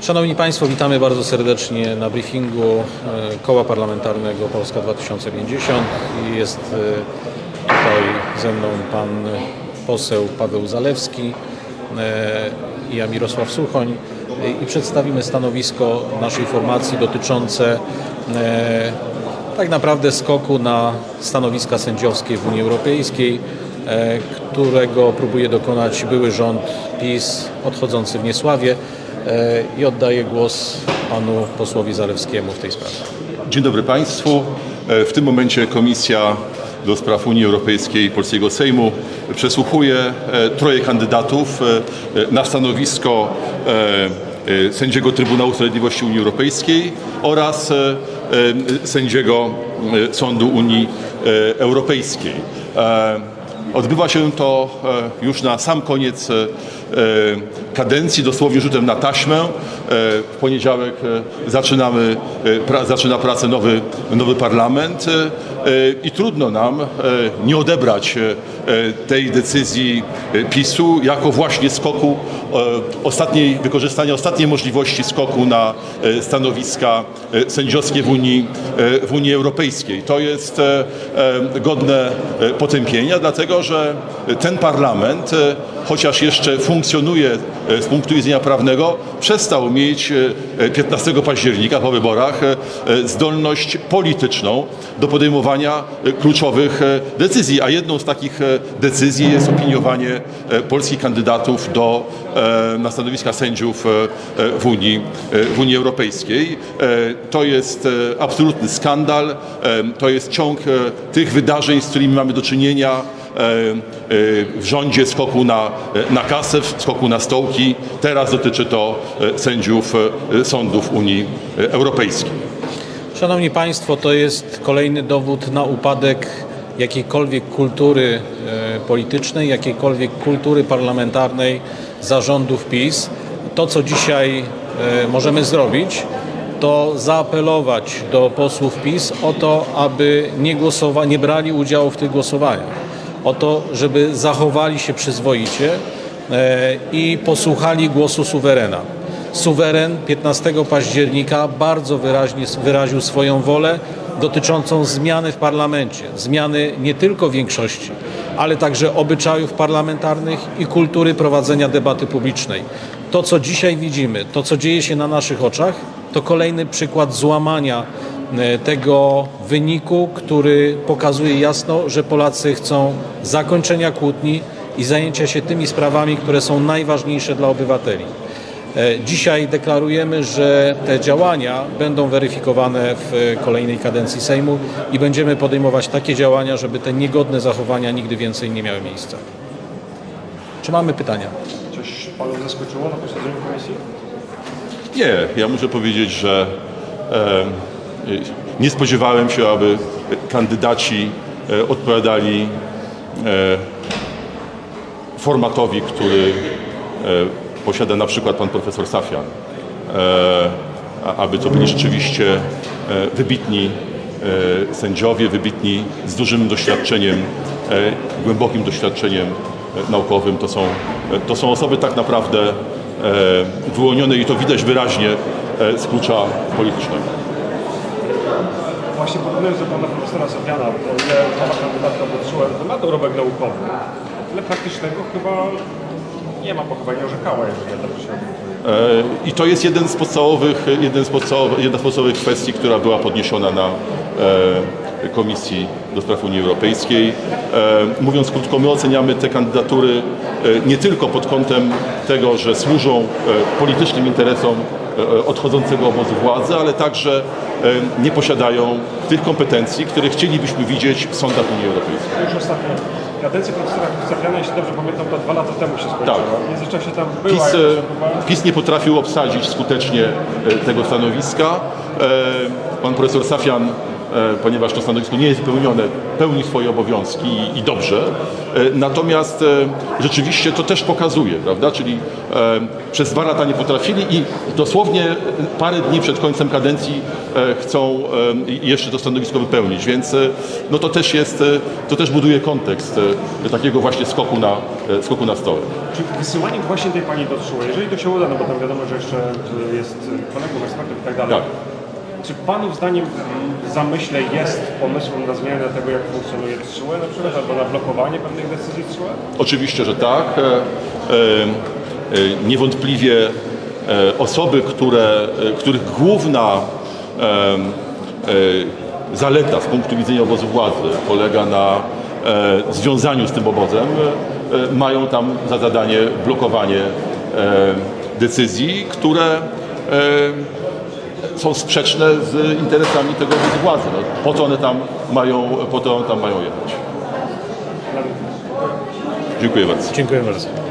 Szanowni Państwo, witamy bardzo serdecznie na briefingu e, Koła Parlamentarnego Polska 2050. I Jest e, tutaj ze mną pan poseł Paweł Zalewski e, ja Mirosław Suchoń i przedstawimy stanowisko naszej formacji dotyczące tak naprawdę skoku na stanowiska sędziowskie w Unii Europejskiej, którego próbuje dokonać były rząd PiS odchodzący w niesławie i oddaję głos panu posłowi Zalewskiemu w tej sprawie. Dzień dobry Państwu. E, W tym momencie Komisja do Spraw Unii Europejskiej Polskiego Sejmu przesłuchuje e, troje kandydatów e, e, na stanowisko e, e, sędziego Trybunału Sprawiedliwości Unii Europejskiej oraz e, e, sędziego e, Sądu Unii e, Europejskiej. Odbywa się to e, już na sam koniec e, e, kadencji, dosłownie rzutem na taśmę. E, W poniedziałek e, zaczynamy, e, pra, zaczyna pracę nowy, nowy parlament i trudno nam nie odebrać tej decyzji PiSu jako właśnie skoku ostatniej, wykorzystania ostatniej możliwości skoku na stanowiska sędziowskie w Unii, w Unii Europejskiej. To jest godne potępienia, dlatego że ten parlament, chociaż jeszcze funkcjonuje e, z punktu widzenia prawnego, przestał mieć e, 15 października po wyborach e, e, zdolność polityczną do podejmowania e, kluczowych e, decyzji, a jedną z takich e, decyzji jest opiniowanie e, polskich kandydatów do, e, na stanowiska sędziów e, e, w Unii, e, w Unii Europejskiej. E, To jest e, absolutny skandal, e, to jest ciąg e, tych wydarzeń, z którymi mamy do czynienia e, e, w rządzie skoku na, e, na kasę, skoku na stołki. Teraz dotyczy to e, sędziów e, sądów Unii e, Europejskiej. Szanowni Państwo, to jest kolejny dowód na upadek jakiejkolwiek kultury e, politycznej, jakiejkolwiek kultury parlamentarnej zarządów PiS. To, co dzisiaj e, możemy zrobić, to zaapelować do posłów PiS o to, aby nie, głosowa- nie brali udziału w tych głosowaniach. O to, żeby zachowali się przyzwoicie e, i posłuchali głosu suwerena. Suweren 15 października bardzo wyraźnie wyraził swoją wolę dotyczącą zmiany w parlamencie, zmiany nie tylko większości, ale także obyczajów parlamentarnych i kultury prowadzenia debaty publicznej. To, co dzisiaj widzimy, to, co dzieje się na naszych oczach, to kolejny przykład złamania tego wyniku, który pokazuje jasno, że Polacy chcą zakończenia kłótni i zajęcia się tymi sprawami, które są najważniejsze dla obywateli. E, Dzisiaj deklarujemy, że te działania będą weryfikowane w e, kolejnej kadencji Sejmu i będziemy podejmować takie działania, żeby te niegodne zachowania nigdy więcej nie miały miejsca. Czy mamy pytania? Coś Panu zaskoczyło na posiedzeniu komisji? Nie, ja muszę powiedzieć, że e, nie spodziewałem się, aby kandydaci e, odpowiadali e, formatowi, który e, posiada na przykład pan profesor Safian. Aby to byli rzeczywiście wybitni sędziowie, wybitni z dużym doświadczeniem, głębokim doświadczeniem naukowym. To są, to są osoby tak naprawdę wyłonione i to widać wyraźnie z klucza politycznego. Właśnie porównując do Pana Profesora Safiana, o ile Pana kandydatka podszłem, to ma dorobek naukowy, tyle praktycznego chyba nie ma, bo chyba nie orzekała, jeżeli ja dobrze się I to jest jeden z podstawowych, jeden z podstawowych, jedna z podstawowych kwestii, która była podniesiona na e, Komisji do Spraw Unii Europejskiej. E, mówiąc krótko, my oceniamy te kandydatury e, nie tylko pod kątem tego, że służą politycznym interesom odchodzącego obozu władzy, ale także e, nie posiadają tych kompetencji, które chcielibyśmy widzieć w sądach Unii Europejskiej. Już ostatnio. Kadencja profesora Safiana, jeśli dobrze pamiętam, to dwa lata temu się skończyła. Tak. W międzyczasie tam była PiS, e, PiS nie potrafił obsadzić skutecznie e, tego stanowiska. E, Pan profesor Safian e, ponieważ to stanowisko nie jest pełnione, pełni swoje obowiązki i, i dobrze. E, Natomiast e, rzeczywiście to też pokazuje, prawda? Czyli e, przez dwa lata nie potrafili i dosłownie parę dni przed końcem kadencji e, chcą e, jeszcze to stanowisko wypełnić, więc e, no to też jest, e, to też buduje kontekst e, takiego właśnie skoku na, e, skoku na stołek. Czy wysyłanie właśnie tej pani do TSUE, jeżeli to się uda, no bo tam wiadomo, że jeszcze jest kolegą, ekspertów i tak dalej. Tak. Czy Pani zdaniem w zamyśle jest pomysłem na zmianę tego, jak funkcjonuje TSUE na przykład, albo na blokowanie pewnych decyzji TSUE? Oczywiście, że tak. E, e, e, Niewątpliwie osoby, które, których główna zaleta z punktu widzenia obozu władzy polega na związaniu z tym obozem, mają tam za zadanie blokowanie decyzji, które są sprzeczne z interesami tego obozu władzy. No, po to one tam mają, po to one tam mają jechać. Dziękuję bardzo. Dziękuję bardzo.